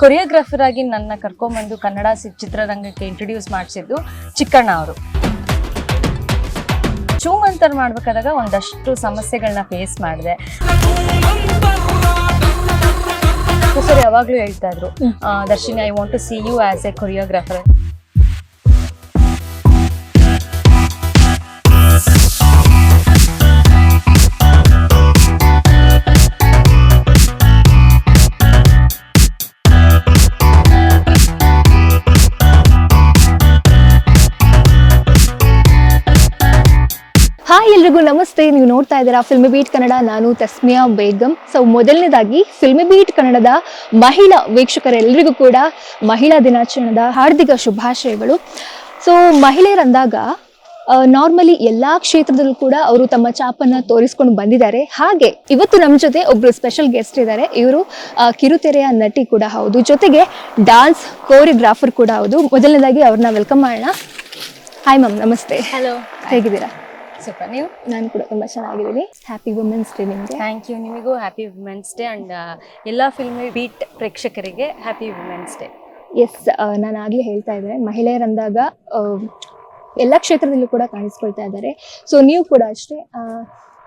Choreographer ಆಗಿ ನನ್ನ ಕರ್ಕೊಂಬಂದು ಕನ್ನಡ ಚಿತ್ರರಂಗಕ್ಕೆ ಇಂಟ್ರೊಡ್ಯೂಸ್ ಮಾಡಿಸಿದ್ದು ಚಿಕ್ಕಣ್ಣ ಅವರು. ಚೂಮಂತರ್ ಮಾಡ್ಬೇಕಾದಾಗ ಒಂದಷ್ಟು ಸಮಸ್ಯೆಗಳನ್ನ ಫೇಸ್ ಮಾಡಿದೆ. ಸರ್ ಯಾವಾಗ್ಲೂ ಹೇಳ್ತಾ ಇದ್ರು Darshini I want to see you as a choreographer ನಮಸ್ತೆ ನೀವು ನೋಡ್ತಾ ಇದ್ದೀರಾ ಫಿಲ್ಮಿ ಬೀಟ್ ಕನ್ನಡ. ನಾನು ತಸ್ಮಿಯಾ ಬೇಗಂ. ಸೊ ಮೊದಲನೇದಾಗಿ ಫಿಲ್ಮಿ ಬೀಟ್ ಕನ್ನಡದ ಮಹಿಳಾ ವೀಕ್ಷಕರೆಲ್ಲರಿಗೂ ಕೂಡ ಮಹಿಳಾ ದಿನಾಚರಣೆದ ಹಾರ್ದಿಕ ಶುಭಾಶಯಗಳು. ಸೊ ಮಹಿಳೆಯರಂದಾಗ ನಾರ್ಮಲಿ ಎಲ್ಲಾ ಕ್ಷೇತ್ರದಲ್ಲೂ ಕೂಡ ಅವರು ತಮ್ಮ ಚಾಪನ್ನ ತೋರಿಸ್ಕೊಂಡು ಬಂದಿದ್ದಾರೆ. ಹಾಗೆ ಇವತ್ತು ನಮ್ಮ ಜೊತೆ ಒಬ್ರು ಸ್ಪೆಷಲ್ ಗೆಸ್ಟ್ ಇದ್ದಾರೆ. ಇವರು ಕಿರುತೆರೆಯ ನಟಿ ಕೂಡ ಹೌದು. ಜೊತೆಗೆ ಡಾನ್ಸ್ ಕೋರಿಯೋಗ್ರಾಫರ್ ಕೂಡ ಹೌದು. ಮೊದಲನೇದಾಗಿ ಅವ್ರನ್ನ ವೆಲ್ಕಮ್ ಮಾಡೋಣ. ಹಾಯ್ ಮ್ಯಾಮ್ ನಮಸ್ತೆ. ಹಲೋ ಹೇಗಿದ್ದೀರಾ? ಸೂಪರ್. ನೀವು? ನಾನು ಕೂಡ ತುಂಬಾ ಚೆನ್ನಾಗಿದ್ದೀನಿ. ಹ್ಯಾಪಿ ವುಮೆನ್ಸ್ ಡೇ ನಿಮಗೆ. ಥ್ಯಾಂಕ್ ಯು ನಿಮಗೂ ಹ್ಯಾಪಿ ವುಮೆನ್ಸ್ ಡೇ ಅಂಡ್ ಎಲ್ಲ ಫಿಲ್ಮ್ ಬೀಟ್ ಪ್ರೇಕ್ಷಕರಿಗೆ ಹ್ಯಾಪಿ ವುಮೆನ್ಸ್ ಡೇ ಎಸ್ ನಾನು ಆಗಲೇ ಹೇಳ್ತಾ ಇದ್ದೆ ಮಹಿಳೆಯರಂದಾಗ ಎಲ್ಲ ಕ್ಷೇತ್ರದಲ್ಲೂ ಕೂಡ ಕಾಣಿಸ್ಕೊಳ್ತಾ ಇದ್ದಾರೆ. ಸೊ ನೀವು ಕೂಡ ಅಷ್ಟೇ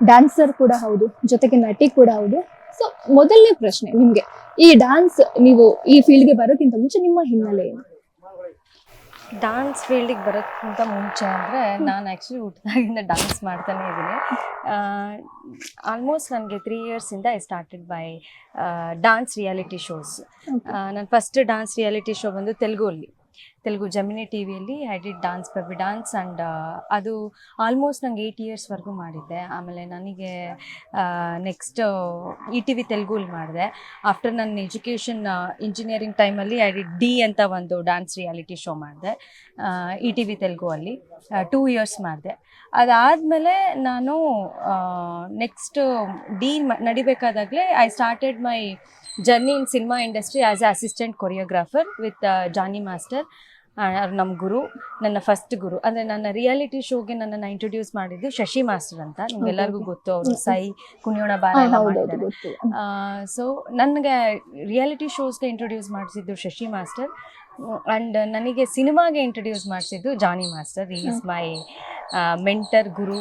ಡ್ಯಾನ್ಸರ್ ಕೂಡ ಹೌದು ಜೊತೆಗೆ ನಟಿ ಕೂಡ ಹೌದು. ಸೊ ಮೊದಲನೇ ಪ್ರಶ್ನೆ ನಿಮಗೆ ಈ ಡ್ಯಾನ್ಸ್ ನೀವು ಈ ಫೀಲ್ಡ್ಗೆ ಬರೋಕ್ಕಿಂತ ಮುಂಚೆ ನಿಮ್ಮ ಹಿನ್ನೆಲೆ ಏನು? ಡಾನ್ಸ್ ಫೀಲ್ಡಿಗೆ ಬರೋಕ್ಕಿಂತ ಮುಂಚೆ ಅಂದರೆ ನಾನು ಆ್ಯಕ್ಚುಲಿ ಹುಟ್ಟಿದಾಗಿಂದ ಡಾನ್ಸ್ ಮಾಡ್ತಾನೆ ಇದ್ದೀನಿ. ಆಲ್ಮೋಸ್ಟ್ ನನಗೆ three ಇಯರ್ಸಿಂದ I started by dance reality shows ನನ್ನ ಫಸ್ಟ್ ಡಾನ್ಸ್ ರಿಯಾಲಿಟಿ ಶೋ ಬಂದು ತೆಲುಗಲ್ಲಿ ತೆಲುಗು ಜಮಿನಿ ಟಿ ವಿಯಲ್ಲಿ I did dance baby dance and ಅದು ಆಲ್ಮೋಸ್ಟ್ ನಂಗೆ ಏಯ್ಟ್ ಇಯರ್ಸ್ವರೆಗೂ ಮಾಡಿದ್ದೆ. ಆಮೇಲೆ ನನಗೆ ನೆಕ್ಸ್ಟ್ ಇ ಟಿ ವಿ ತೆಲುಗುಲಿ ಮಾಡಿದೆ. ಆಫ್ಟರ್ ನನ್ನ ಎಜುಕೇಷನ್ ಇಂಜಿನಿಯರಿಂಗ್ ಟೈಮಲ್ಲಿ ಐ ಡಿಡ್ ಡಿ ಅಂತ ಒಂದು ಡಾನ್ಸ್ ರಿಯಾಲಿಟಿ ಶೋ ಮಾಡಿದೆ ಇ ಟಿ ವಿ ತೆಲುಗು ಅಲ್ಲಿ ಟೂ ಇಯರ್ಸ್ ಮಾಡಿದೆ. ಅದಾದಮೇಲೆ ನಾನು next Dhee ನಡಿಬೇಕಾದಾಗಲೇ I started my journey in cinema industry as assistant choreographer with Jani master. ನಮ್ಮ ಗುರು ನನ್ನ ಫಸ್ಟ್ ಗುರು. ಅಂದರೆ ನನ್ನ ರಿಯಾಲಿಟಿ ಶೋಗೆ ನನ್ನನ್ನು ಇಂಟ್ರೊಡ್ಯೂಸ್ ಮಾಡಿದ್ದು ಶಶಿ ಮಾಸ್ಟರ್ ಅಂತ. ನಿಮ್ಗೆಲ್ಲರಿಗೂ ಗೊತ್ತು ಅವರು ಸೈ ಕುಣಿಯೋಣ ಬಾರ ಎಲ್ಲ ಮಾಡಿದ್ದಾರೆ ಗೊತ್ತು. ಸೊ ನನಗೆ ರಿಯಾಲಿಟಿ ಶೋಸ್ಗೆ ಇಂಟ್ರೊಡ್ಯೂಸ್ ಮಾಡಿಸಿದ್ದು ಶಶಿ ಮಾಸ್ಟರ್. ಆ್ಯಂಡ್ ನನಗೆ ಸಿನಿಮಾಗೆ ಇಂಟ್ರೊಡ್ಯೂಸ್ ಮಾಡಿಸಿದ್ದು Jani master. Is my mentor ಗುರು.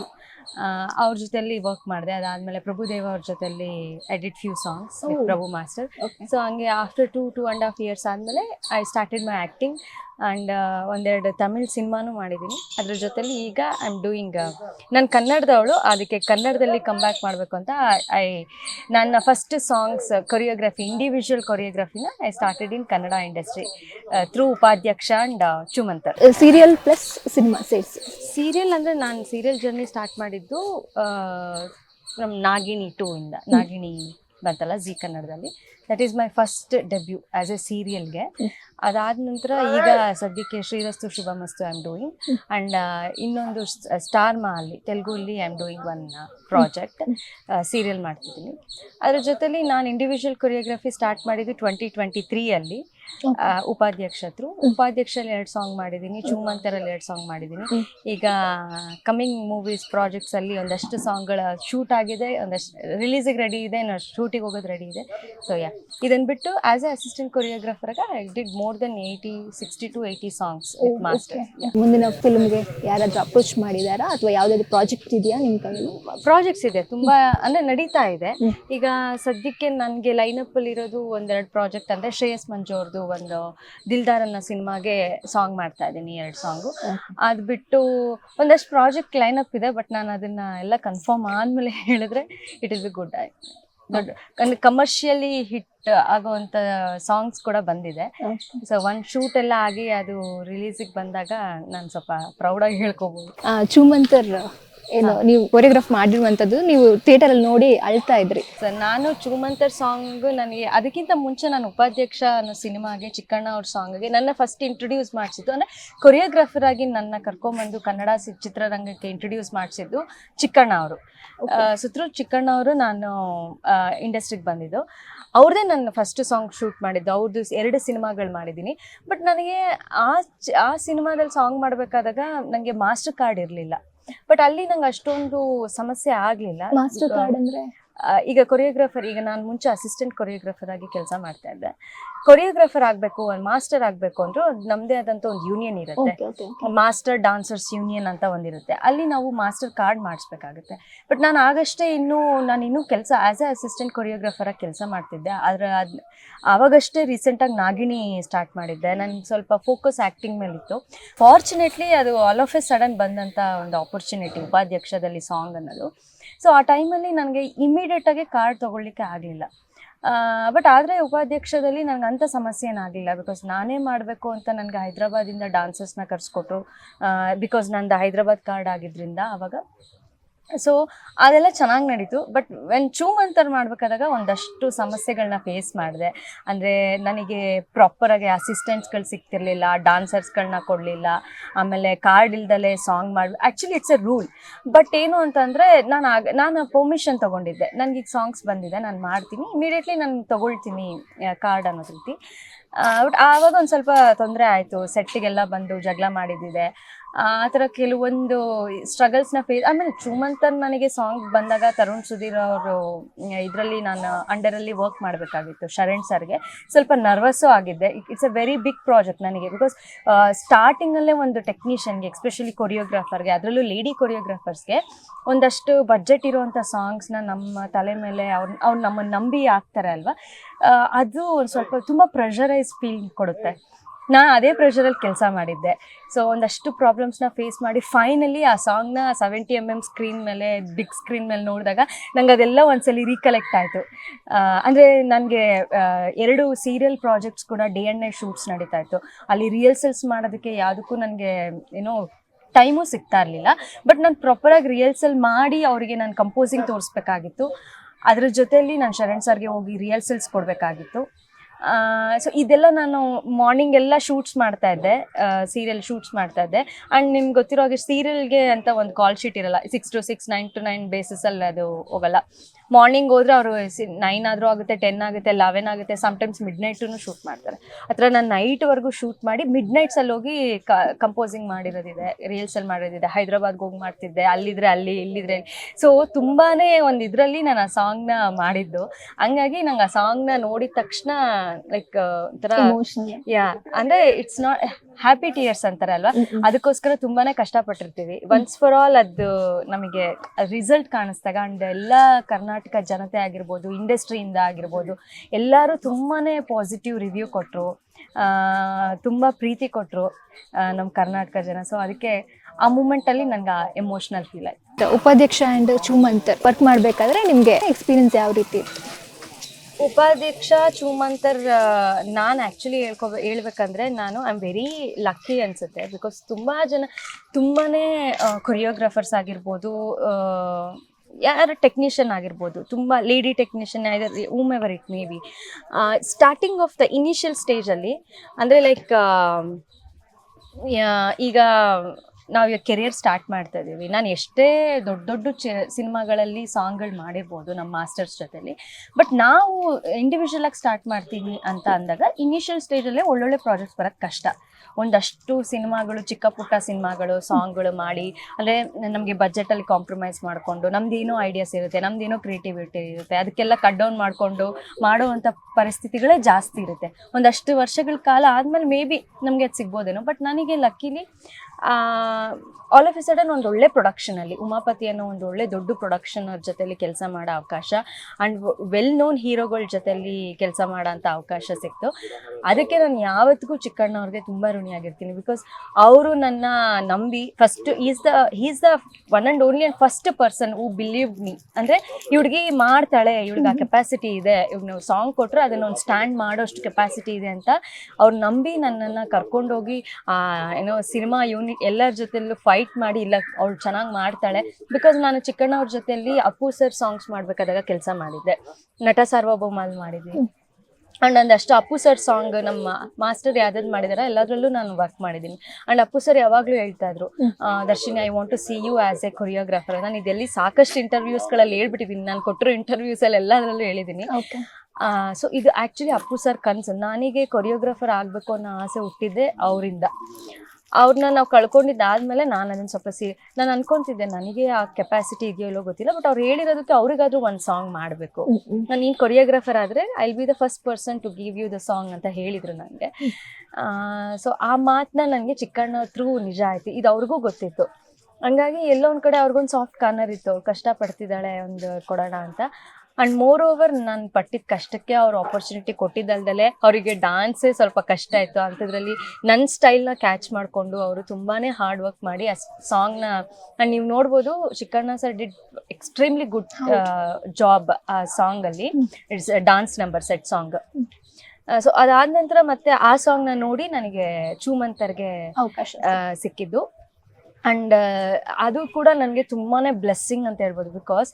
ಅವ್ರ ಜೊತೆಲಿ ವರ್ಕ್ ಮಾಡಿದೆ. ಅದಾದಮೇಲೆ ಪ್ರಭುದೇವ ಅವ್ರ ಜೊತೆಲಿ I did few songs. Prabhu master. So ಹಂಗೆ after two two and half years ಆದಮೇಲೆ I started my acting and ಒಂದೆರಡು ತಮಿಳ್ ಸಿನಿಮಾನು ಮಾಡಿದ್ದೀನಿ ಅದ್ರ ಜೊತೆಲಿ ಈಗ ಐ ಆಮ್ ಡೂಯಿಂಗ್ ನಾನು ಕನ್ನಡದವಳು ಅದಕ್ಕೆ ಕನ್ನಡದಲ್ಲಿ ಕಂಬ್ಯಾಕ್ ಬ್ಯಾಕ್ ಮಾಡಬೇಕು ಅಂತ ಐ ನನ್ನ first songs choreography individual ಕೊರಿಯೋಗ್ರಫಿನ I started in Kannada industry through Upadhyaksha and ಚುಮಂತ serial plus cinema ಸೇರಿಸಿ ಸೀರಿಯಲ್ ಅಂದರೆ ನಾನು ಸೀರಿಯಲ್ ಜರ್ನಿ ಸ್ಟಾರ್ಟ್ ಮಾಡಿದ್ದು ನಮ್ಮ ನಾಗಿಣಿ ಟೂ ಇಂದ ನಾಗಿಣಿ ಬಂತಲ್ಲ ಜಿ ಕನ್ನಡದಲ್ಲಿ. That is my first debut as a ಸೀರಿಯಲ್ಗೆ ಅದಾದ ನಂತರ ಈಗ ಸದ್ಯಕ್ಕೆ Shrirastu Shubhamastu I am doing and ಇನ್ನೊಂದು ಸ್ಟಾರ್ ಮಹಲ್ಲಿ ತೆಲುಗುಲ್ಲಿ I am doing one project serial ಮಾಡ್ತಿದ್ದೀನಿ. ಅದ್ರ ಜೊತೆಲಿ ನಾನು ಇಂಡಿವಿಜುವಲ್ ಕೊರಿಯೋಗ್ರಫಿ ಸ್ಟಾರ್ಟ್ ಮಾಡಿದ್ದು ಟ್ವೆಂಟಿ ಟ್ವೆಂಟಿ ತ್ರೀಯಲ್ಲಿ ಉಪಾಧ್ಯಕ್ಷರು ಉಪಾಧ್ಯಕ್ಷರಲ್ಲಿ ಎರಡು ಸಾಂಗ್ ಮಾಡಿದ್ದೀನಿ. ಚುಮ್ಮಂತರಲ್ಲಿ ಎರಡು ಸಾಂಗ್ ಮಾಡಿದ್ದೀನಿ. ಈಗ ಕಮಿಂಗ್ ಮೂವೀಸ್ ಪ್ರಾಜೆಕ್ಟ್ಸ್ ಅಲ್ಲಿ ಒಂದಷ್ಟು ಸಾಂಗ್ಗಳ ಶೂಟ್ ಆಗಿದೆ ಒಂದಷ್ಟು ರಿಲೀಸಿಗೆ ರೆಡಿ ಇದೆ ಶೂಟಿಗೆ ಹೋಗೋದು ರೆಡಿ ಇದೆ. ಸೊ ಯಾ ಇದನ್ನ ಬಿಟ್ಟು as a assistant choreographer I did more than eighty sixty to eighty songs with master ಮುಂದಿನ ಫಿಲ್ಮ್ಗೆ ಯಾರಾದರೂ ಅಪ್ರೋಚ್ ಮಾಡಿದಾರಾ? ಅಥವಾ ಯಾವುದಾದ್ರು ಪ್ರಾಜೆಕ್ಟ್ ಇದೆಯಾ ನಿಮ್ಮ ಕೈಯಲ್ಲಿ ಪ್ರಾಜೆಕ್ಟ್ಸ್ ಇದೆ. ತುಂಬಾ ಅಂದ್ರೆ ನಡೀತಾ ಇದೆ. ಈಗ ಸದ್ಯಕ್ಕೆ ನನಗೆ ಅಪ್ ಅಲ್ಲಿ ಇರೋದು ಒಂದೆರಡು ಪ್ರಾಜೆಕ್ಟ್ ಅಂದ್ರೆ ಶ್ರೇಯಸ್ ಮಂಜು ಅವ್ರದ್ದು ಒಂದು ದಿಲ್ದಾರ್ ಅನ್ನೋ ಸಿನಿಮಾಗೆ ಸಾಂಗ್ ಮಾಡ್ತಾ ಇದ್ದೀನಿ ಎರಡು ಸಾಂಗು ಅದು ಬಿಟ್ಟು ಒಂದಷ್ಟು ಪ್ರಾಜೆಕ್ಟ್ ಲೈನ್ ಅಪ್ ಇದೆ ಬಟ್ ನಾನು ಅದನ್ನ ಎಲ್ಲ ಕನ್ಫರ್ಮ್ ಆದ್ಮೇಲೆ ಹೇಳಿದ್ರೆ ಇಟ್ ಇಸ್ ಬಿ ಗುಡ್ ದೊಡ್ಡ ಅಂದ್ರೆ ಕಮರ್ಷಿಯಲಿ ಹಿಟ್ ಆಗುವಂತ ಸಾಂಗ್ಸ್ ಕೂಡ ಬಂದಿದೆ. ಸೊ ಒನ್ ಶೂಟ್ ಎಲ್ಲ ಆಗಿ ಅದು ರಿಲೀಸಿಗೆ ಬಂದಾಗ ನಾನು ಸ್ವಲ್ಪ ಪ್ರೌಡಾಗಿ ಹೇಳ್ಕೊಬೋದು. ಚುಮಂತರ್ ಚೂಮಂತರ್ ಏನು ನೀವು ಕೊರಿಯೋಗ್ರಾಫ್ ಮಾಡಿರುವಂತದ್ದು ನೀವು ಥಿಯೇಟರ್ ಅಲ್ಲಿ ನೋಡಿ ಅಳ್ತಾ ಇದ್ರಿ. ಸರ್ ನಾನು ಚುಮಂತರ್ ಸಾಂಗ್ ನನಗೆ ಅದಕ್ಕಿಂತ ಮುಂಚೆ ನಾನು ಉಪಾಧ್ಯಕ್ಷ ಅನ್ನೋ ಸಿನಿಮಾಗೆ ಚಿಕ್ಕಣ್ಣ ಅವ್ರ ಸಾಂಗ್ಗೆ ನನ್ನ ಫಸ್ಟ್ ಇಂಟ್ರೊಡ್ಯೂಸ್ ಮಾಡಿಸಿದ್ದು. ಅಂದರೆ ಕೊರಿಯೋಗ್ರಾಫರ್ ಆಗಿ ನನ್ನ ಕರ್ಕೊಂಬಂದು ಕನ್ನಡ ಚಿತ್ರರಂಗಕ್ಕೆ ಇಂಟ್ರೊಡ್ಯೂಸ್ ಮಾಡಿಸಿದ್ದು ಚಿಕ್ಕಣ್ಣ ಅವರು. ಸುತ್ತಲೂ ಚಿಕ್ಕಣ್ಣ ಅವರು ನಾನು ಇಂಡಸ್ಟ್ರಿಗೆ ಬಂದಿದ್ದು. ಅವ್ರದ್ದೇ ನನ್ನ ಫಸ್ಟ್ ಸಾಂಗ್ ಶೂಟ್ ಮಾಡಿದ್ದು. ಅವ್ರದ್ದು ಎರಡು ಸಿನಿಮಾಗಳು ಮಾಡಿದ್ದೀನಿ. ಬಟ್ ನನಗೆ ಆ ಆ ಸಿನಿಮಾದಲ್ಲಿ ಸಾಂಗ್ ಮಾಡಬೇಕಾದಾಗ ನನಗೆ ಮಾಸ್ಟರ್ ಕಾರ್ಡ್ ಇರಲಿಲ್ಲ. ಬಟ್ ಅಲ್ಲಿ ನಂಗೆ ಅಷ್ಟೊಂದು ಸಮಸ್ಯೆ ಆಗ್ಲಿಲ್ಲ. ಮಾಸ್ಟರ್ ಕಾರ್ಡ್ ಅಂದ್ರೆ? ಈಗ ಕೊರಿಯೋಗ್ರಾಫರ್ ಈಗ ನಾನು ಮುಂಚೆ ಅಸಿಸ್ಟೆಂಟ್ ಕೊರಿಯೋಗ್ರಾಫರ್ ಆಗಿ ಕೆಲಸ ಮಾಡ್ತಾ ಇದ್ದೆ. ಕೊರಿಯೋಗ್ರಾಫರ್ ಆಗಬೇಕು ಒಂದು ಮಾಸ್ಟರ್ ಆಗಬೇಕು ಅಂದ್ರೆ ನಮ್ಮದೇ ಆದಂಥ ಒಂದು ಯೂನಿಯನ್ ಇರುತ್ತೆ. ಮಾಸ್ಟರ್ ಡಾನ್ಸರ್ಸ್ ಯೂನಿಯನ್ ಅಂತ ಒಂದಿರುತ್ತೆ ಅಲ್ಲಿ ನಾವು ಮಾಸ್ಟರ್ ಕಾರ್ಡ್ ಮಾಡಿಸ್ಬೇಕಾಗುತ್ತೆ. ಬಟ್ ನಾನು ಆಗಷ್ಟೇ ಇನ್ನೂ ನಾನು ಇನ್ನೂ ಕೆಲಸ ಆ್ಯಸ್ ಎ ಅಸಿಸ್ಟೆಂಟ್ ಕೊರಿಯೋಗ್ರಾಫರ್ ಆಗಿ ಕೆಲಸ ಮಾಡ್ತಿದ್ದೆ. ಆದರೆ ಅದು ಆವಾಗಷ್ಟೇ ರೀಸೆಂಟಾಗಿ ನಾಗಿಣಿ ಸ್ಟಾರ್ಟ್ ಮಾಡಿದ್ದೆ. ನನಗೆ ಸ್ವಲ್ಪ ಫೋಕಸ್ ಆ್ಯಕ್ಟಿಂಗ್ ಮೇಲಿತ್ತು. ಫಾರ್ಚುನೇಟ್ಲಿ ಅದು ಆಲ್ ಆಫ್ ಎ ಸಡನ್ ಬಂದಂಥ ಒಂದು ಆಪರ್ಚುನಿಟಿ ಉಪಾಧ್ಯಕ್ಷದಲ್ಲಿ ಸಾಂಗ್ ಅನ್ನೋದು. ಸೊ ಆ ಟೈಮಲ್ಲಿ ನನಗೆ ಇಮಿಡಿಯೇಟಾಗಿ ಕಾರ್ಡ್ ತೊಗೊಳ್ಲಿಕ್ಕೆ ಆಗಲಿಲ್ಲ. ಬಟ್ ಆದರೆ ಉಪಾಧ್ಯಕ್ಷದಲ್ಲಿ ನನಗೆ ಅಂಥ ಸಮಸ್ಯೆ ಏನಾಗಲಿಲ್ಲ ಬಿಕಾಸ್ ನಾನೇ ಮಾಡಬೇಕು ಅಂತ ನನಗೆ ಹೈದ್ರಾಬಾದಿಂದ ಡಾನ್ಸಸ್ನ ಕರೆಸ್ಕೊಟ್ರು ಬಿಕಾಸ್ ನಂದು ಹೈದ್ರಾಬಾದ್ ಕಾರ್ಡ್ ಆಗಿದ್ದರಿಂದ ಅವಾಗ ಸೊ ಅದೆಲ್ಲ ಚೆನ್ನಾಗಿ ನಡೀತು. ಬಟ್ ವೆನ್ ಚೂಮಂತರ್ ಮಾಡಬೇಕಾದಾಗ ಒಂದಷ್ಟು ಸಮಸ್ಯೆಗಳನ್ನ ಫೇಸ್ ಮಾಡಿದೆ. ಅಂದರೆ ನನಗೆ ಪ್ರಾಪರಾಗಿ ಅಸಿಸ್ಟೆಂಟ್ಸ್ಗಳು ಸಿಗ್ತಿರ್ಲಿಲ್ಲ ಡಾನ್ಸರ್ಸ್ಗಳನ್ನ ಕೊಡಲಿಲ್ಲ, ಆಮೇಲೆ ಕಾರ್ಡ್ ಇಲ್ದಲೆ ಸಾಂಗ್ ಮಾಡಿ actually it's a rule but ಏನು ಅಂತಂದರೆ ನಾನು ಆಗ, ನಾನು ಪರ್ಮಿಷನ್ ತೊಗೊಂಡಿದ್ದೆ. ನನಗೆ ಈಗ ಸಾಂಗ್ಸ್ ಬಂದಿದೆ, ನಾನು ಮಾಡ್ತೀನಿ. ಇಮಿಡಿಯೇಟ್ಲಿ ನಾನು ತೊಗೊಳ್ತೀನಿ ಕಾರ್ಡ್ ಅನ್ನೋದು ರೀತಿ. ಬಟ್ ಆವಾಗ ಒಂದು ಸ್ವಲ್ಪ ತೊಂದರೆ ಆಯಿತು. ಸೆಟ್ಟಿಗೆಲ್ಲ ಬಂದು ಜಗಳ ಮಾಡಿದ್ದಿದೆ. ಆ ಥರ ಕೆಲವೊಂದು ಸ್ಟ್ರಗಲ್ಸ್ನ ಫೇಸ್ ಆಮೇಲೆ ಚುಮಂತನ್ ನನಗೆ ಸಾಂಗ್ ಬಂದಾಗ ತರುಣ್ ಸುಧೀರ್ ಅವರು ಇದರಲ್ಲಿ ನಾನು ಅಂಡರಲ್ಲಿ ವರ್ಕ್ ಮಾಡಬೇಕಾಗಿತ್ತು ಶರಣ್ ಸರ್ಗೆ. ಸ್ವಲ್ಪ ನರ್ವಸ್ಸು ಆಗಿದ್ದೆ. It's a very big project ನನಗೆ ಬಿಕಾಸ್ ಸ್ಟಾರ್ಟಿಂಗಲ್ಲೇ ಒಂದು ಟೆಕ್ನಿಷಿಯನ್ಗೆ ಎಸ್ಪೆಷಲಿ ಕೊರಿಯೋಗ್ರಾಫರ್ಗೆ ಅದರಲ್ಲೂ ಲೇಡಿ ಕೊರಿಯೋಗ್ರಾಫರ್ಸ್ಗೆ ಒಂದಷ್ಟು ಬಡ್ಜೆಟ್ ಇರುವಂಥ ಸಾಂಗ್ಸ್ನ ನಮ್ಮ ತಲೆ ಮೇಲೆ ಅವ್ರ ಅವ್ರು ನಮ್ಮನ್ನು ನಂಬಿ ಆಗ್ತಾರೆ ಅಲ್ವಾ? ಅದು ಒಂದು ಸ್ವಲ್ಪ ತುಂಬ ಪ್ರೆಷರೈಸ್ ಫೀಲ್ ಕೊಡುತ್ತೆ. ನಾನು ಅದೇ ಪ್ರೆಷರಲ್ಲಿ ಕೆಲಸ ಮಾಡಿದ್ದೆ. ಸೊ ಒಂದಷ್ಟು ಪ್ರಾಬ್ಲಮ್ಸ್ನ ಫೇಸ್ ಮಾಡಿ ಫೈನಲಿ ಆ ಸಾಂಗ್ನ ಸೆವೆಂಟಿ ಎಂ ಎಂ ಸ್ಕ್ರೀನ್ ಮೇಲೆ ಬಿಗ್ ಸ್ಕ್ರೀನ್ ಮೇಲೆ ನೋಡಿದಾಗ ನಂಗೆ ಅದೆಲ್ಲ ಒಂದ್ಸಲಿ ರೀಕಲೆಕ್ಟ್ ಆಯಿತು. ಅಂದರೆ ನನಗೆ ಎರಡು ಸೀರಿಯಲ್ ಪ್ರಾಜೆಕ್ಟ್ಸ್ ಕೂಡ ಡೇ ಆ್ಯಂಡ್ ನೈಟ್ ಶೂಟ್ಸ್ ನಡೀತಾ ಇತ್ತು. ಅಲ್ಲಿ ರಿಹರ್ಸಲ್ಸ್ ಮಾಡೋದಕ್ಕೆ ಯಾವುದಕ್ಕೂ ನನಗೆ, ಏನೋ ಟೈಮು ಸಿಗ್ತಾ ಇರಲಿಲ್ಲ. ಬಟ್ ನಾನು ಪ್ರಾಪರಾಗಿ ರಿಹರ್ಸಲ್ ಮಾಡಿ ಅವರಿಗೆ ನಾನು ಕಂಪೋಸಿಂಗ್ ತೋರಿಸ್ಬೇಕಾಗಿತ್ತು. ಅದ್ರ ಜೊತೆಯಲ್ಲಿ ನಾನು ಶರಣ್ ಸರ್ಗೆ ಹೋಗಿ ರಿಹರ್ಸಲ್ಸ್ ಕೊಡಬೇಕಾಗಿತ್ತು. ಸೊ ಇದೆಲ್ಲ ನಾನು ಮಾರ್ನಿಂಗ್ ಎಲ್ಲ ಶೂಟ್ಸ್ ಮಾಡ್ತಾ ಇದ್ದೆ. ಸೀರಿಯಲ್ ಶೂಟ್ಸ್ ಮಾಡ್ತಾ ಇದ್ದೆ. ಆ್ಯಂಡ್ ನಿಮ್ಗೆ ಗೊತ್ತಿರೋ ಹಾಗೆ ಸೀರಿಯಲ್ಗೆ ಅಂತ ಒಂದು ಕಾಲ್ ಶೀಟ್ ಇರಲ್ಲ. Six to six nine to nine ಬೇಸಿಸಲ್ಲಿ ಅದು ಹೋಗಲ್ಲ. ಮಾರ್ನಿಂಗ್ ಹೋದ್ರೆ ಅವರು ನೈನ್ ಆದರೂ ಆಗುತ್ತೆ ಟೆನ್ ಆಗುತ್ತೆ ಲೆವೆನ್ ಆಗುತ್ತೆ ಸಮ್ಟೈಮ್ಸ್ ಮಿಡ್ ನೈಟೂ ಶೂಟ್ ಮಾಡ್ತಾರೆ. ಆ ಥರ ನಾನು ನೈಟ್ವರೆಗೂ ಶೂಟ್ ಮಾಡಿ ಮಿಡ್ ನೈಟ್ಸಲ್ಲಿ ಹೋಗಿ ಕಂಪೋಸಿಂಗ್ ಮಾಡಿರೋದಿದೆ ರಿಹರ್ಸಲ್ ಮಾಡಿರೋದಿದೆ ಹೈದ್ರಾಬಾದ್ಗೆ ಹೋಗಿ ಮಾಡ್ತಿದ್ದೆ ಅಲ್ಲಿದ್ರೆ ಅಲ್ಲಿ ಇಲ್ಲಿದ್ರೆ ಇಲ್ಲಿ ಸೊ ತುಂಬಾ ಒಂದು ಇದರಲ್ಲಿ ನಾನು ಆ ಸಾಂಗ್ನ ಮಾಡಿದ್ದು. ಹಂಗಾಗಿ ನಂಗೆ ಆ ಸಾಂಗ್ನ ನೋಡಿದ ತಕ್ಷಣ ಲೈಕ್ ಒಂಥರ ಯಾ ಅಂದ್ರೆ ಇಟ್ಸ್ ನಾಟ್ ಹ್ಯಾಪಿ ಟಿಯರ್ಸ್ ಅಂತಾರೆ ಅಲ್ವಾ? ಅದಕ್ಕೋಸ್ಕರ ತುಂಬಾನೇ ಕಷ್ಟಪಟ್ಟಿರ್ತೀವಿ. ಒನ್ಸ್ ಫಾರ್ ಆಲ್ ಅದು ನಮಗೆ ರಿಸಲ್ಟ್ ಕಾಣಿಸ್ದಾಗ ಅಂಡ್ ಎಲ್ಲ ಕರ್ನಾಟಕ ಜನತೆ ಆಗಿರ್ಬೋದು ಇಂಡಸ್ಟ್ರಿಯಿಂದ ಆಗಿರ್ಬೋದು ಎಲ್ಲರೂ ತುಂಬಾ ಪಾಸಿಟಿವ್ ರಿವ್ಯೂ ಕೊಟ್ಟರು ತುಂಬ ಪ್ರೀತಿ ಕೊಟ್ಟರು ನಮ್ಮ ಕರ್ನಾಟಕ ಜನ. ಸೊ ಅದಕ್ಕೆ ಆ ಮೂಮೆಂಟಲ್ಲಿ ನಂಗೆ ಎಮೋಷ್ನಲ್ ಫೀಲ್ ಆಯಿತು. ಉಪಾಧ್ಯಕ್ಷ ಆ್ಯಂಡ್ ಚೂಮಂತರ್ ವರ್ಕ್ ಮಾಡಬೇಕಾದ್ರೆ ನಿಮಗೆ ಎಕ್ಸ್ಪೀರಿಯನ್ಸ್ ಯಾವ ರೀತಿ ಇತ್ತು? ಉಪಾಧ್ಯಕ್ಷ ಚೂಮಂತರ್ ನಾನು ಆ್ಯಕ್ಚುಲಿ ಹೇಳ್ಕೊ ಹೇಳ್ಬೇಕಂದ್ರೆ ನಾನು ಐ ಆಮ್ ವೆರಿ ಲಕ್ಕಿ ಅನಿಸುತ್ತೆ. ಬಿಕಾಸ್ ತುಂಬ ಜನ ತುಂಬಾ ಕೊರಿಯೋಗ್ರಾಫರ್ಸ್ ಆಗಿರ್ಬೋದು ಯಾರು ಟೆಕ್ನಿಷಿಯನ್ ಆಗಿರ್ಬೋದು, ತುಂಬ lady technician either um ever it may be starting of the initial ಸ್ಟೇಜಲ್ಲಿ ಅಂದರೆ ಲೈಕ್ ಈಗ ನಾವು ಇವಾಗ ಕೆರಿಯರ್ ಸ್ಟಾರ್ಟ್ ಮಾಡ್ತಾ ಇದ್ದೀವಿ ನಾನು ಎಷ್ಟೇ ದೊಡ್ಡ ದೊಡ್ಡ ಚ, ಸಿನಿಮಾಗಳಲ್ಲಿ ಸಾಂಗ್ಗಳು ಮಾಡಿರ್ಬೋದು ನಮ್ಮ ಮಾಸ್ಟರ್ಸ್ ಜೊತೆಲಿ. ಬಟ್ ನಾವು ಇಂಡಿವಿಜುವಲ್ ಆಗಿ ಸ್ಟಾರ್ಟ್ ಮಾಡ್ತೀವಿ ಅಂತ ಅಂದಾಗ ಇನಿಷಿಯಲ್ ಸ್ಟೇಜಲ್ಲೇ ಒಳ್ಳೊಳ್ಳೆ ಪ್ರಾಜೆಕ್ಟ್ಸ್ ಬರೋಕ್ಕೆ ಕಷ್ಟ. ಒಂದಷ್ಟು ಸಿನಿಮಾಗಳು, ಚಿಕ್ಕ ಪುಟ್ಟ ಸಿನಿಮಾಗಳು ಸಾಂಗ್ಗಳು ಮಾಡಿ, ಅಂದರೆ ನಮಗೆ ಬಜೆಟಲ್ಲಿ ಕಾಂಪ್ರಮೈಸ್ ಮಾಡಿಕೊಂಡು ನಮ್ದೇನೋ ಐಡಿಯಾಸ್ ಇರುತ್ತೆ ನಮ್ದೇನೋ ಕ್ರಿಯೇಟಿವಿಟಿ ಇರುತ್ತೆ, ಅದಕ್ಕೆಲ್ಲ ಕಟ್ ಡೌನ್ ಮಾಡಿಕೊಂಡು ಮಾಡುವಂಥ ಪರಿಸ್ಥಿತಿಗಳೇ ಜಾಸ್ತಿ ಇರುತ್ತೆ. ಒಂದಷ್ಟು ವರ್ಷಗಳ ಕಾಲ ಆದಮೇಲೆ ಮೇ ಬಿ ನಮಗೆ ಅದು ಸಿಗ್ಬೋದೇನೋ ಬಟ್ ನನಗೆ luckily all of a sudden ಒಂದು ಒಳ್ಳೆ ಪ್ರೊಡಕ್ಷನಲ್ಲಿ ಉಮಾಪತಿ ಅನ್ನೋ ಒಂದು ಒಳ್ಳೆ ದೊಡ್ಡ ಪ್ರೊಡಕ್ಷನ್ ಅವ್ರ ಜೊತೆಲಿ ಕೆಲಸ ಮಾಡೋ ಅವಕಾಶ ಅಂಡ್ ವೆಲ್ ನೋನ್ ಹೀರೋಗಳ ಜೊತೆಲಿ ಕೆಲಸ ಮಾಡೋ ಅಂತ ಅವಕಾಶ ಸಿಕ್ತು. ಅದಕ್ಕೆ ನಾನು ಯಾವತ್ತಿಗೂ ಚಿಕ್ಕಣ್ಣವ್ರಿಗೆ ತುಂಬ ಋಣಿಯಾಗಿರ್ತೀನಿ ಬಿಕಾಸ್ ಅವರು ನನ್ನ ನಂಬಿ first is the is the one and only and first person who believe me ಅಂದರೆ ಇವಳಿಗೆ ಮಾಡ್ತಾಳೆ ಇವ್ಳಿಗೆ ಆ ಕೆಪಾಸಿಟಿ ಇದೆ ಇವಾಗ ನಾವು ಸಾಂಗ್ ಕೊಟ್ಟರೆ ಅದನ್ನ ಒಂದು ಸ್ಟ್ಯಾಂಡ್ ಮಾಡೋಷ್ಟು ಕೆಪಾಸಿಟಿ ಇದೆ ಅಂತ ಅವ್ರು ನಂಬಿ ನನ್ನನ್ನು ಕರ್ಕೊಂಡೋಗಿ ಆ, ಏನೋ ಸಿನಿಮಾ ಯೂನಿಟ್ ಎಲ್ಲರ ಜೊತೆಲೂ ಫೈಟ್ ಮಾಡಿ ಇಲ್ಲ ಅವ್ಳು ಚೆನ್ನಾಗಿ ಮಾಡ್ತಾಳೆ. ಬಿಕಾಸ್ ನಾನು ಚಿಕ್ಕಣ್ಣವ್ರ ಜೊತೆಲಿ ಅಪ್ಪು ಸರ್ ಸಾಂಗ್ಸ್ ಮಾಡ್ಬೇಕಾದಾಗ ಕೆಲಸ ಮಾಡಿದ್ದೆ. ನಟ ಸಾರ್ವಭೌಮಲ್ಲಿ ಮಾಡಿದ್ವಿ. ಆ್ಯಂಡ್ ಅಷ್ಟು ಅಪ್ಪು ಸರ್ ಸಾಂಗ್ ನಮ್ಮ ಮಾಸ್ಟರ್ ಯಾವ್ದಾದ್ರು ಮಾಡಿದಾರ ಎಲ್ಲದರಲ್ಲೂ ನಾನು ವರ್ಕ್ ಮಾಡಿದ್ದೀನಿ. ಅಂಡ್ ಅಪ್ಪು ಸರ್ ಯಾವಾಗಲೂ ಹೇಳ್ತಾ ಇದ್ರು Darshini I want to see you as a choreographer ನಾನು ಇದೆಲ್ಲಿ ಸಾಕಷ್ಟು ಇಂಟರ್ವ್ಯೂಸ್ಗಳಲ್ಲಿ ಹೇಳ್ಬಿಟ್ಟಿದ್ದೀನಿ ನಾನು ಕೊಟ್ಟಿರೋ ಇಂಟರ್ವ್ಯೂಸಲ್ಲಿ ಎಲ್ಲದರಲ್ಲೂ ಹೇಳಿದ್ದೀನಿ ಸೊ ಇದು ಆಕ್ಚುಲಿ ಅಪ್ಪು ಸರ್ ಕನ್ಸು. ನನಗೆ ಕೊರಿಯೋಗ್ರಾಫರ್ ಆಗಬೇಕು ಅನ್ನೋ ಆಸೆ ಹುಟ್ಟಿದ್ದೆ ಅವರಿಂದ. ಅವ್ರನ್ನ ನಾವು ಕಳ್ಕೊಂಡಿದ್ದಾದ್ಮೇಲೆ ನಾನು ಅದನ್ನ ಸ್ವಲ್ಪ ಸಿ ನಾನು ಅನ್ಕೊಂತಿದ್ದೆ ನನಗೆ ಆ ಕೆಪಾಸಿಟಿ ಇದೆಯೋ ಇಲ್ಲೋ ಗೊತ್ತಿಲ್ಲ ಬಟ್ ಅವ್ರು ಹೇಳಿರೋದಕ್ಕೆ ಅವ್ರಿಗಾದ್ರೂ ಒಂದು ಸಾಂಗ್ ಮಾಡಬೇಕು. ನಾನು ನೀನು ಕೊರಿಯೋಗ್ರಾಫರ್ ಆದರೆ I be the first person to give you the song ಅಂತ ಹೇಳಿದ್ರು ನನಗೆ ಸೊ ಆ ಮಾತನ್ನ ನನಗೆ ಚಿಕ್ಕಣ್ಣ ಥ್ರೂ ನಿಜ ಆಯ್ತು. ಇದು ಅವ್ರಿಗೂ ಗೊತ್ತಿತ್ತು. ಹಂಗಾಗಿ ಎಲ್ಲೋ ಒಂದು ಕಡೆ ಅವ್ರಿಗೊಂದು ಸಾಫ್ಟ್ ಕಾರ್ನರ್ ಇತ್ತು. ಅವ್ರು ಕಷ್ಟಪಡ್ತಿದ್ದಾಳೆ ಒಂದು ಕೊಡೋಣ ಅಂತ. ಅಂಡ್ ಮೋರ್ ಓವರ್ ನನ್ ಪಟ್ಟಿದ ಕಷ್ಟಕ್ಕೆ ಅವ್ರ ಆಪರ್ಚುನಿಟಿ ಕೊಟ್ಟಿದ್ದಲ್ದಲೆ ಅವರಿಗೆ ಡಾನ್ಸ್ ಸ್ವಲ್ಪ ಕಷ್ಟ ಇತ್ತು ಅಂತದ್ರಲ್ಲಿ ನನ್ ನನ್ನ ನ ಕ್ಯಾಚ್ ಮಾಡ್ಕೊಂಡು ಅವರು ತುಂಬಾನೇ ಹಾರ್ಡ್ ವರ್ಕ್ ಮಾಡಿ ಆ ನ ಅಂಡ್ ನೀವು ನೋಡ್ಬೋದು Chikkanna sir did extremely good job ಆ ಸಾಂಗಲ್ಲಿ it's dance number set song so ಅದಾದ ನಂತರ ಮತ್ತೆ ಆ ಸಾಂಗ್ನ ನೋಡಿ ನನಗೆ ಚೂಮಂತರ್ಗೆ ಸಿಕ್ಕಿದ್ದು. ಅಂಡ್ ಅದು ಕೂಡ ನನಗೆ ತುಂಬಾನೇ ಬ್ಲೆಸ್ಸಿಂಗ್ ಅಂತ ಹೇಳ್ಬೋದು ಬಿಕಾಸ್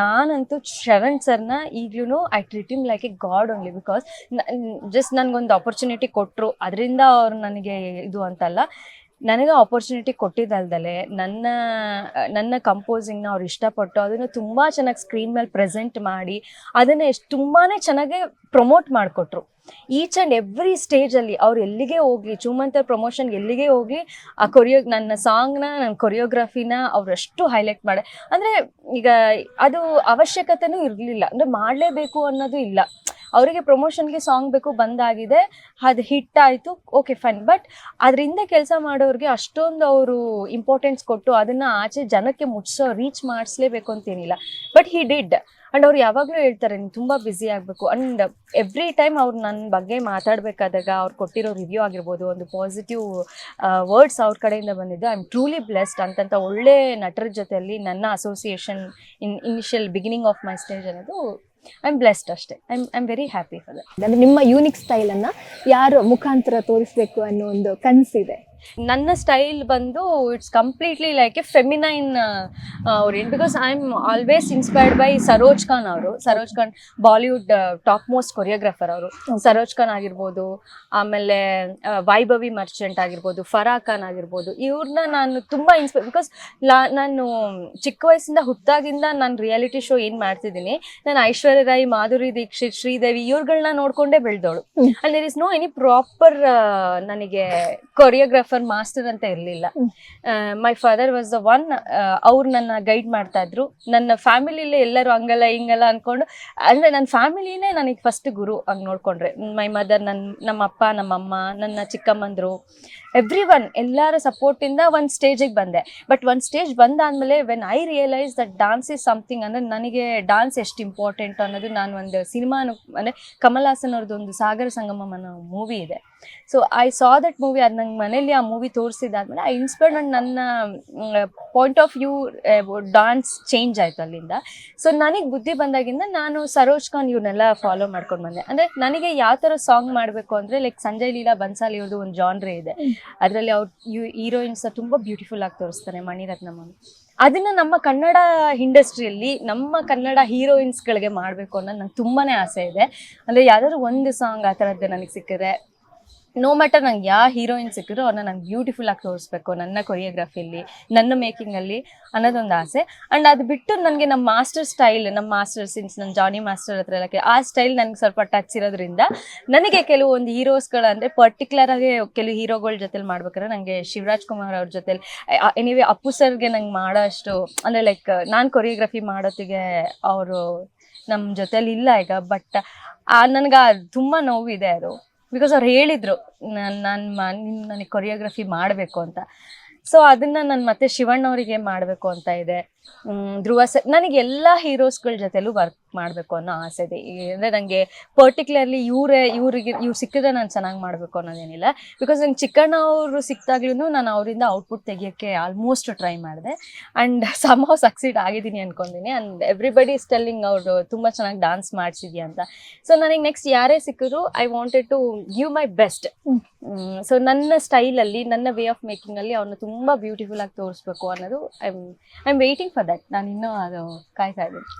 ನಾನಂತೂ ಶರಣ್ ಸರ್ನ ಈಗ್ಲೂ I treat him like a god only because just ನನಗೊಂದು ಆಪರ್ಚುನಿಟಿ ಕೊಟ್ಟರು ಅದರಿಂದ ಅವ್ರು ನನಗೆ ಇದು ಅಂತಲ್ಲ. ನನಗೆ ಆಪರ್ಚುನಿಟಿ ಕೊಟ್ಟಿದ್ದಲ್ದಲೆ ನನ್ನ ನನ್ನ ಕಂಪೋಸಿಂಗ್ನ ಅವ್ರು ಇಷ್ಟಪಟ್ಟು ಅದನ್ನು ತುಂಬ ಚೆನ್ನಾಗಿ ಸ್ಕ್ರೀನ್ ಮೇಲೆ ಪ್ರೆಸೆಂಟ್ ಮಾಡಿ, ಅದನ್ನು ಎಷ್ಟು ತುಂಬಾ ಚೆನ್ನಾಗಿ ಪ್ರಮೋಟ್ ಮಾಡಿಕೊಟ್ರು. ಈಚ್ ಆ್ಯಂಡ್ ಎವ್ರಿ ಸ್ಟೇಜಲ್ಲಿ ಅವ್ರು ಎಲ್ಲಿಗೆ ಹೋಗ್ಲಿ ಚೂಮಂತರ್ ಪ್ರಮೋಷನ್ ಎಲ್ಲಿಗೆ ಹೋಗಿ, ಆ ಕೊರಿಯೋ ನನ್ನ ಸಾಂಗ್ನ ನನ್ನ ಕೊರಿಯೋಗ್ರಫಿನ ಅವ್ರು ಅಷ್ಟು ಹೈಲೈಟ್ ಮಾಡಿ. ಅಂದರೆ ಈಗ ಅದು ಅವಶ್ಯಕತೆನೂ ಇರಲಿಲ್ಲ. ಅಂದರೆ ಮಾಡಲೇಬೇಕು ಅನ್ನೋದು ಇಲ್ಲ. ಅವರಿಗೆ ಪ್ರಮೋಷನ್ಗೆ ಸಾಂಗ್ ಬೇಕು ಬಂದಾಗಿದೆ, ಅದು ಹಿಟ್ ಆಯಿತು ಓಕೆ ಫೈನ್ ಬಟ್ ಅದರಿಂದ ಕೆಲಸ ಮಾಡೋರಿಗೆ ಅಷ್ಟೊಂದು ಅವರು ಇಂಪಾರ್ಟೆನ್ಸ್ ಕೊಟ್ಟು ಅದನ್ನು ಆಚೆ ಜನಕ್ಕೆ ಮುಟ್ಸೋ ರೀಚ್ ಮಾಡಿಸ್ಲೇಬೇಕು ಅಂತೇನಿಲ್ಲ ಬಟ್ ಹಿ ಡಿಡ್ ಅಂಡ್ ಅವ್ರು ಯಾವಾಗಲೂ ಹೇಳ್ತಾರೆ, ನೀನು ತುಂಬಾ ಬ್ಯುಸಿ ಆಗಬೇಕು. ಅಂಡ್ ಎವ್ರಿ ಟೈಮ್ ಅವ್ರು ನನ್ನ ಬಗ್ಗೆ ಮಾತಾಡಬೇಕಾದಾಗ ಅವ್ರು ಕೊಟ್ಟಿರೋ ರಿವ್ಯೂ ಆಗಿರ್ಬೋದು, ಒಂದು ಪಾಸಿಟಿವ್ ವರ್ಡ್ಸ್ ಅವ್ರ ಕಡೆಯಿಂದ ಬಂದಿದ್ದು ಐ ಆಮ್ ಟ್ರೂಲಿ ಬ್ಲೆಸ್ಡ್ ಅಂತಂತ ಒಳ್ಳೆ ನಟರ ಜೊತೆಯಲ್ಲಿ ನನ್ನ association in initial beginning of my stage ಅನ್ನೋದು ಐ ಆಮ್ ಬ್ಲೆಸ್ಡ್ ಅಷ್ಟೇ. I am very happy for that ಅಂದ್ರೆ ನಿಮ್ಮ ಯೂನಿಕ್ ಸ್ಟೈಲನ್ನು ಯಾರು ಮುಖಾಂತರ ತೋರಿಸ್ಬೇಕು ಅನ್ನೋ ಒಂದು ಕನಸಿದೆ. ನನ್ನ ಸ್ಟೈಲ್ ಬಂದು it's completely like a feminine orient because I am always inspired by Saroj Khan ಅವರು. Saroj Khan Bollywood top most choreographer ಅವರು. ಸರೋಜ್ ಖಾನ್ ಆಗಿರ್ಬೋದು ಆಮೇಲೆ ವೈಭವಿ ಮರ್ಚೆಂಟ್ ಆಗಿರ್ಬೋದು ಫರಾ ಖಾನ್ ಆಗಿರ್ಬೋದು ಇವ್ರನ್ನ ನಾನು ತುಂಬ ಇನ್ಸ್ಪೈರ್ ಬಿಕಾಸ್ ಲಾ ನಾನು ಚಿಕ್ಕ ವಯಸ್ಸಿಂದ ಹುಟ್ಟಾಗಿಂದ ನಾನು ರಿಯಾಲಿಟಿ ಶೋ ಏನು ಮಾಡ್ತಿದ್ದೀನಿ ನಾನು ಐಶ್ವರ್ಯ ರಾಯ್ ಮಾಧುರಿ ದೀಕ್ಷಿತ್ ಶ್ರೀದೇವಿ ಇವ್ರುಗಳನ್ನ ನೋಡ್ಕೊಂಡೇ ಬೆಳೆದವಳು ಹ್ಮ್. ಅಲ್ಲಿ ಇಸ್ ನೋ ಎನಿ ಪ್ರಾಪರ್ ನನಗೆ ಕೊರಿಯೋಗ್ರಾಫರ್ ಮಾಸ್ಟರ್ ಅಂತ ಇರಲಿಲ್ಲ. My father was the one ಅವ್ರು ನನ್ನ ಗೈಡ್ ಮಾಡ್ತಾ ಇದ್ರು. ನನ್ನ ಫ್ಯಾಮಿಲಿಲೇ ಎಲ್ಲರೂ ಹಂಗಲ್ಲ ಹಿಂಗಲ್ಲ ಅನ್ಕೊಂಡು ಅಂದ್ರೆ ನನ್ನ ಫ್ಯಾಮಿಲಿನೇ ನನಗೆ ಫಸ್ಟ್ ಗುರು ಹಂಗೆ ನೋಡ್ಕೊಂಡ್ರೆ. ಮೈ ಮದರ್ ನನ್ನ ನಮ್ಮ ಅಪ್ಪ ನಮ್ಮಮ್ಮ ನನ್ನ ಚಿಕ್ಕಮ್ಮಂದ್ರು. ಎವ್ರಿ ಒನ್ ಎಲ್ಲರ ಸಪೋರ್ಟಿಂದ ಒಂದು ಸ್ಟೇಜಿಗೆ ಬಂದೆ. ಬಟ್ ಒಂದು ಸ್ಟೇಜ್ ಬಂದಾದ್ಮೇಲೆ when I realise that dance is something ಅಂದರೆ ನನಗೆ ಡಾನ್ಸ್ ಎಷ್ಟು ಇಂಪಾರ್ಟೆಂಟ್ ಅನ್ನೋದು ನಾನು ಒಂದು ಸಿನಿಮಾ ಅಂದರೆ ಕಮಲ್ ಹಾಸನ್ ಅವ್ರದ್ದು ಒಂದು ಸಾಗರ ಸಂಗಮ ಅನ್ನೋ ಮೂವಿ ಇದೆ. So I saw that movie ಅದು ನಂಗೆ ಮನೇಲಿ ಆ ಮೂವಿ ತೋರಿಸಿದಾದ್ಮೇಲೆ ಐ ಇನ್ಸ್ಪೈರ್ಡ್ ನನ್ನ point of view dance change ಆಯಿತು ಅಲ್ಲಿಂದ. ಸೊ ನನಗೆ ಬುದ್ಧಿ ಬಂದಾಗಿಂದ ನಾನು ಸರೋಜ್ ಖಾನ್ ಇವ್ರನ್ನೆಲ್ಲ ಫಾಲೋ ಮಾಡ್ಕೊಂಡು ಬಂದೆ. ಅಂದರೆ ನನಗೆ ಯಾವ ಥರ ಸಾಂಗ್ ಮಾಡಬೇಕು ಅಂದರೆ ಲೈಕ್ ಸಂಜಯ್ ಲೀಲಾ ಬನ್ಸಾಲಿ ಅವ್ರದ್ದು ಒಂದು ಜಾನ್ರೆ ಇದೆ. ಅದರಲ್ಲಿ ಅವ್ರ ಹೀರೋಯಿನ್ಸ್ ತುಂಬಾ ಬ್ಯೂಟಿಫುಲ್ ಆಗಿ ತೋರಿಸ್ತಾರೆ ಮಣಿರತ್ನಮ್ಮ ಅದನ್ನ ನಮ್ಮ ಕನ್ನಡ ಇಂಡಸ್ಟ್ರಿಯಲ್ಲಿ ನಮ್ಮ ಕನ್ನಡ ಹೀರೋಯಿನ್ಸ್ಗಳಿಗೆ ಮಾಡಬೇಕು ಅನ್ನೋದು ನಂಗೆ ತುಂಬಾನೇ ಆಸೆ ಇದೆ. ಅಂದರೆ ಯಾವ್ದಾದ್ರು ಒಂದು ಸಾಂಗ್ ಆ ಥರದ್ದು ನನಗೆ ಸಿಕ್ಕಿದ್ರೆ ನೋ ಮ್ಯಾಟರ್ ನಂಗೆ ಯಾವ ಹೀರೋಯಿನ್ ಸಿಕ್ಕಿದ್ರು ಅವ್ರನ್ನ ನಂಗೆ ಬ್ಯೂಟಿಫುಲ್ ಆಗಿ ತೋರಿಸ್ಬೇಕು ನನ್ನ ಕೊರಿಯೋಗ್ರಫಿಲಿ ನನ್ನ ಮೇಕಿಂಗಲ್ಲಿ ಅನ್ನೋದೊಂದು ಆಸೆ. ಆ್ಯಂಡ್ ಅದು ಬಿಟ್ಟು ನನಗೆ ನಮ್ಮ ಮಾಸ್ಟರ್ ಸ್ಟೈಲ್ ನಮ್ಮ ಮಾಸ್ಟರ್ ಸಿನ್ಸ್ ನನ್ನ ಜಾನಿ ಮಾಸ್ಟರ್ ಹತ್ರ ಎಲ್ಲ ಆ ಸ್ಟೈಲ್ ನನಗೆ ಸ್ವಲ್ಪ ಟಚ್ ಇರೋದ್ರಿಂದ ನನಗೆ ಕೆಲವೊಂದು ಹೀರೋಸ್ಗಳು ಅಂದರೆ ಪರ್ಟಿಕ್ಯುಲರ್ ಆಗಿ ಕೆಲವು ಹೀರೋಗಳ ಜೊತೆಲಿ ಮಾಡ್ಬೇಕಾದ್ರೆ ನನಗೆ ಶಿವರಾಜ್ ಕುಮಾರ್ ಅವ್ರ ಜೊತೆಲಿ ಎನಿವೆ ಅಪ್ಪು ಸರ್ಗೆ ನಂಗೆ ಮಾಡೋ ಅಷ್ಟು ಅಂದರೆ ಲೈಕ್ ನಾನು ಕೊರಿಯೋಗ್ರಫಿ ಮಾಡೋತ್ತಿಗೆ ಅವರು ನಮ್ಮ ಜೊತೆಲಿ ಇಲ್ಲ ಈಗ ಬಟ್ ನನಗೆ ತುಂಬ ನೋವಿದೆ ಅದು. ಬಿಕಾಸ್ ಅವ್ರು ಹೇಳಿದ್ರು, ನಾನು ನಾನು ನನಗೆ ಕೊರಿಯೋಗ್ರಫಿ ಮಾಡಬೇಕು ಅಂತ. ಸೊ ಅದನ್ನು ನಾನು ಮತ್ತೆ ಶಿವಣ್ಣ ಅವರಿಗೆ ಮಾಡಬೇಕು ಅಂತ ಇದೆ. ಧ್ರುವ ಸರ್ ನನಗೆ ಎಲ್ಲ ಹೀರೋಸ್ಗಳ ಜೊತೆಲೂ ವರ್ಕ್ ಮಾಡಬೇಕು ಅನ್ನೋ ಆಸೆ ಇದೆ. ಅಂದರೆ ನನಗೆ ಪರ್ಟಿಕ್ಯುಲರ್ಲಿ ಇವರೇ ಇವರಿಗೆ ಇವ್ರು ಸಿಕ್ಕಿದ್ರೆ ನಾನು ಚೆನ್ನಾಗಿ ಮಾಡಬೇಕು ಅನ್ನೋದೇನಿಲ್ಲ. ಬಿಕಾಸ್ ನಂಗೆ ಚಿಕ್ಕಣ್ಣ ಅವರು ಸಿಕ್ಕಿದಾಗ್ಲೂ ನಾನು ಅವರಿಂದ ಔಟ್ಪುಟ್ ತೆಗಿಯೋಕ್ಕೆ ಆಲ್ಮೋಸ್ಟ್ ಟ್ರೈ ಮಾಡಿದೆ. ಆ್ಯಂಡ್ ಸಮ್ಹೌ ಸಕ್ಸೀಡ್ ಆಗಿದ್ದೀನಿ ಅಂದ್ಕೊಂಡಿನಿ ಆ್ಯಂಡ್ ಎವ್ರಿಬಡಿ ಸ್ಟೆಲ್ಲಿಂಗ್ ಅವರು ತುಂಬ ಚೆನ್ನಾಗಿ ಡಾನ್ಸ್ ಮಾಡಿಸಿದ್ಯಾ ಅಂತ. ಸೊ ನನಗೆ ನೆಕ್ಸ್ಟ್ ಯಾರೇ ಸಿಕ್ಕಿದ್ರು I wanted to give my best. So ನನ್ನ ಸ್ಟೈಲಲ್ಲಿ ನನ್ನ ವೇ ಆಫ್ ಮೇಕಿಂಗಲ್ಲಿ ಅವ್ರನ್ನ ತುಂಬ ಬ್ಯೂಟಿಫುಲ್ ಆಗಿ ತೋರಿಸ್ಬೇಕು ಅನ್ನೋದು I I am waiting for that ನಾನು ಇನ್ನೂ ಅದು ಕಾಯ್ತಾ ಇದ್ದೀನಿ